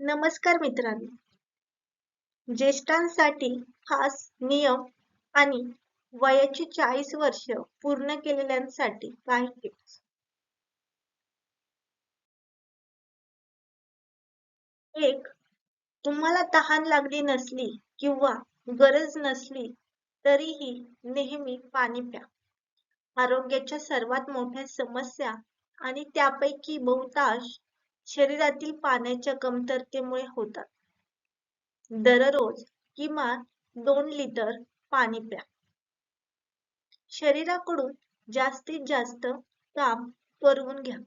नमस्कार मित्रांनो. ज्येष्ठांसाठी खास नियम आणि वयाची चाळीस वर्ष पूर्ण केलेल्यांसाठी काही टिप्स एक तुम्हाला तहान लागली नसली किंवा गरज नसली तरीही नेहमी पाणी प्या. आरोग्याच्या सर्वात मोठ्या समस्या आणि त्यापैकी बहुतांश शरीरातील पाण्याच्या कमतरतेमुळे होतात. दररोज किमान दोन लिटर पाणी प्या. शरीराकडून जास्तीत जास्त काम करून घ्या.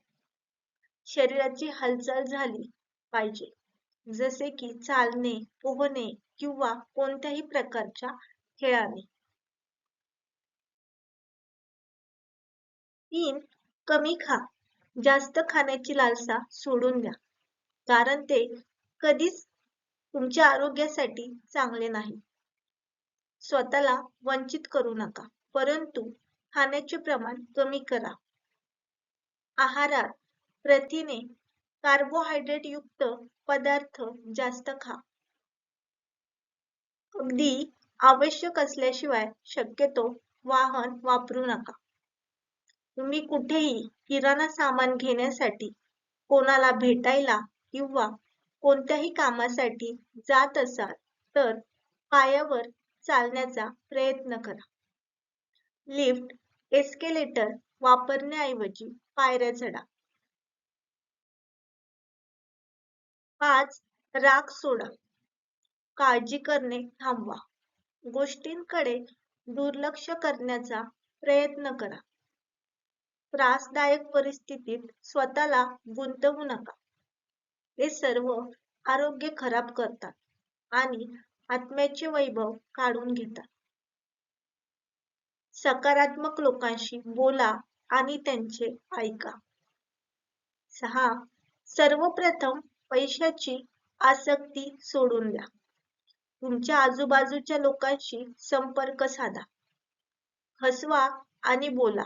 शरीराची हालचाल झाली पाहिजे. जसे की चालणे पोहणे किंवा कोणत्याही प्रकारच्या खेळाने. तीन कमी खा. जास्त खाण्याची लालसा सोडून द्या. कारण ते कधीच तुमच्या आरोग्यासाठी चांगले नाही. स्वतःला वंचित करू नका. परंतु खाण्याचे प्रमाण कमी करा. आहारात प्रथिने कार्बोहायड्रेट युक्त पदार्थ जास्त खा. अगदी आवश्यक असल्याशिवाय शक्यतो वाहन वापरू नका. तुम्ही कुठेही किराणा सामान घेण्यासाठी कोणाला भेटायला किंवा कोणत्याही कामासाठी जात असाल तर पायावर चालण्याचा प्रयत्न करा. लिफ्ट एस्केलेटर वापरण्याऐवजी पायऱ्या चढा. पाच राग सोडा. काळजी करणे थांबवा. गोष्टींकडे दुर्लक्ष करण्याचा प्रयत्न करा. त्रासदायक परिस्थितीत स्वतःला गुंतवू नका. हे सर्व आरोग्य खराब करतात आणि आत्म्याचे वैभव काढून घेतात. सकारात्मक लोकांशी बोला आणि त्यांचे ऐका. सहा सर्वप्रथम पैशाची आसक्ती सोडून द्या. तुमच्या आजूबाजूच्या लोकांशी संपर्क साधा. हसवा आणि बोला.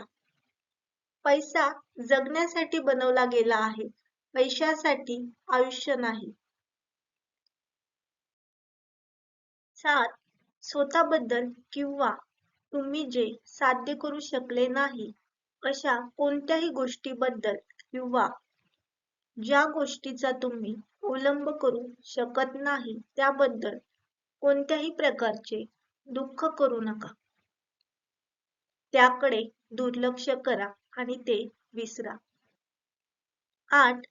पैसा जगण्यासाठी बनवला गेला आहे. पैशासाठी आयुष्य नाही. सात स्वतःबद्दल किंवा तुम्ही जे साध्य करू शकले नाही अशा कोणत्याही गोष्टीबद्दल किंवा ज्या गोष्टीचा तुम्ही अवलंब करू शकत नाही त्याबद्दल कोणत्याही प्रकारचे दुःख करू नका. त्याकडे दुर्लक्ष करा. आणि ते विसरा. आठ.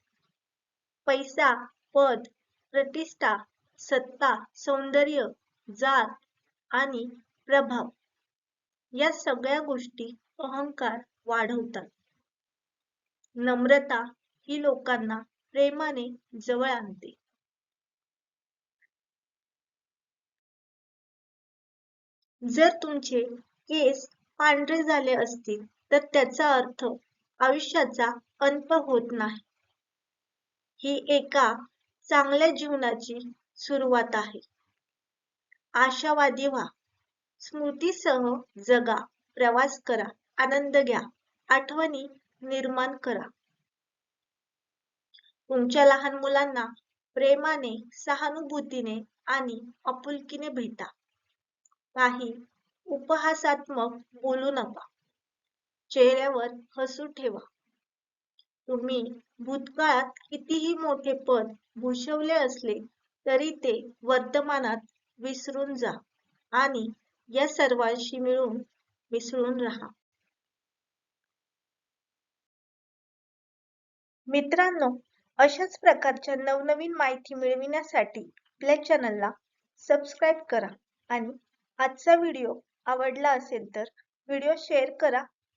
पैसा पद प्रतिष्ठा सत्ता सौंदर्य जात आणि प्रभाव या सगळ्या गोष्टी अहंकार वाढवतात. नम्रता ही लोकांना प्रेमाने जवळ आणते. जर तुमचे केस पांढरे झाले असतील तर त्याचा अर्थ आयुष्याचा अंत होत नाही. ही एका चांगल्या जीवनाची सुरुवात आहे. आशावादी व्हा. स्मृतीसह जगा. प्रवास करा. आनंद घ्या. आठवणी निर्माण करा. तुमच्या लहान मुलांना प्रेमाने सहानुभूतीने आणि आपुलकीने भेटा. काही उपहासात्मक बोलू नका. चेहऱ्यावर हसू ठेवा. तुम्ही भूतकाळात कितीही मोठे पद भूषवले असले तरी ते वर्तमानात विसरून जा आणि या सर्वांशी मिळून मिसळून राहा. मित्रांनो अशाच प्रकारच्या नवनवीन माहिती मिळविण्यासाठी आपल्या चॅनलला सबस्क्राईब करा आणि आजचा व्हिडिओ आवडला असेल तर व्हिडिओ शेअर करा